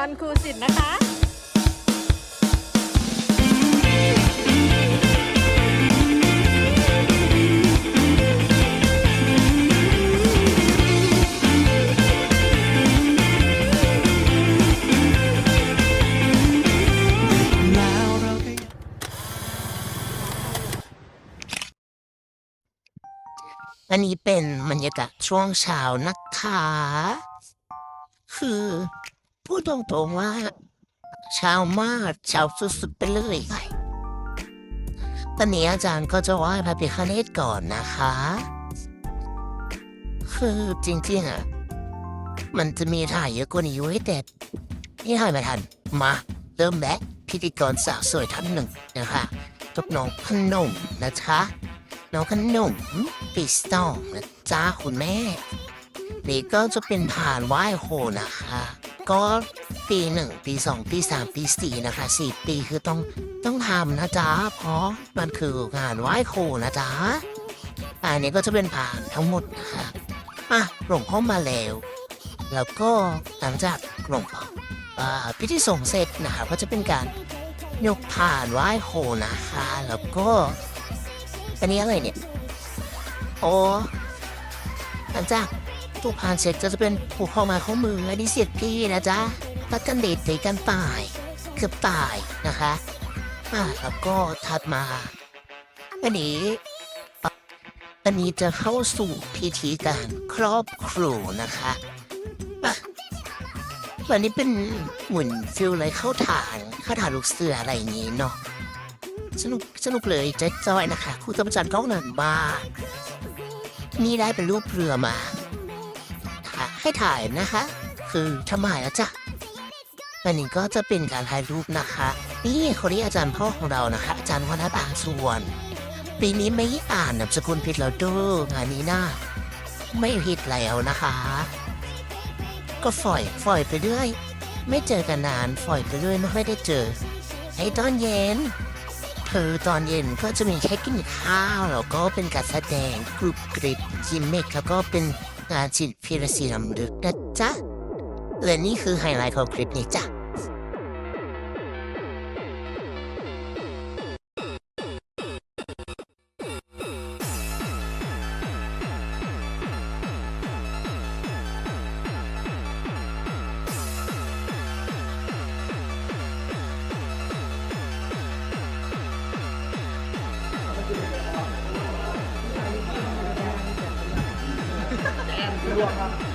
วันครูสิทธิ์นะคะอันนี้เป็นบรรยากาศช่วงเช้านะคะ คือ พูดตรงๆว่าช้ามากช้าสุดๆไปเลยตอนนี้อาจารย์ก็จะไหว้พระพิฆเนศก่อนนะคะ คือจริงๆอะ มันจะมีถ่ายเยอะกว่านี้เว้แต่นี่ถ่ายไม่ทัน มา เริ่มและพิธีกรสาวสวยท่านหนึ่งนะคะทุกน้องขนมนะคะน้องขนมปีสตองนะจ้าคุณแม่ นี่ก็จะเป็นผ่านไหว้โหนะคะ ก็ปีหนึ่งปีสองปีสามปีสี่นะคะสี่ปีคือต้องต้องทำนะจ๊ะเพราะมันคืองานไหว้โคนะจ๊ะอันนี้ก็จะเป็นผ่านทั้งหมดนะคะอะหลวงพ่อมาแล้ว แล้วก็หลังจากหลวงพ่อ,อพิธีส่งเสร็จนะคะก็จะเป็นการยกผ่านไหว้โคนะคะ แล้วก็ อันนี้อะไรเนี่ย โอ้หลังจาก ถูกผ่านเสร็จก็จะเป็นผูกข้อมาข้อมือและดิเสียพี่นะจ๊ะพัดกันเดทตีกันตายเกือบตายนะคะอ่าแล้วก็ถัดมาอันนี้อันนี้จะเข้าสู่พิธีการครอบครูนะคะอันนี้เป็นเหมือนฟิลเลยเข้าฐานเข้าฐานลูกเสืออะไรอย่างงี้เนาะสนุกสนุกเลยเจ๊จอยนะคะครูตำจันทร์ก้องหนันมานี่ได้เป็นรูปเรือมา ให้ถ่ายนะคะ คือทำไมอะจ๊ะอันนี้ก็จะเป็นการถ่ายรูปนะคะ นี่คนนี้อาจารย์พ่อของเรานะคะ อาจารย์วรรณบางส่วน ปีนี้ไม่อ่านนามสกุลผิดแล้วด้องานนี้นะไม่ผิดแล้วนะคะ ก็ฝอยฝอยไปเรื่อย ไม่เจอกันนานฝอยไปเรื่อยไม่ค่อยได้เจอ ไอ้ตอนเย็นคือตอนเย็นก็จะมีแค่กินข้าวแล้วก็เป็นการแสดงกรุบกริบจิมเมกแล้วก็เป็น งานจิตพิรศีรำลึกนะจ๊ะและนี่คือไฮไลท์ของคลิปนี้จ้ะ 你给我。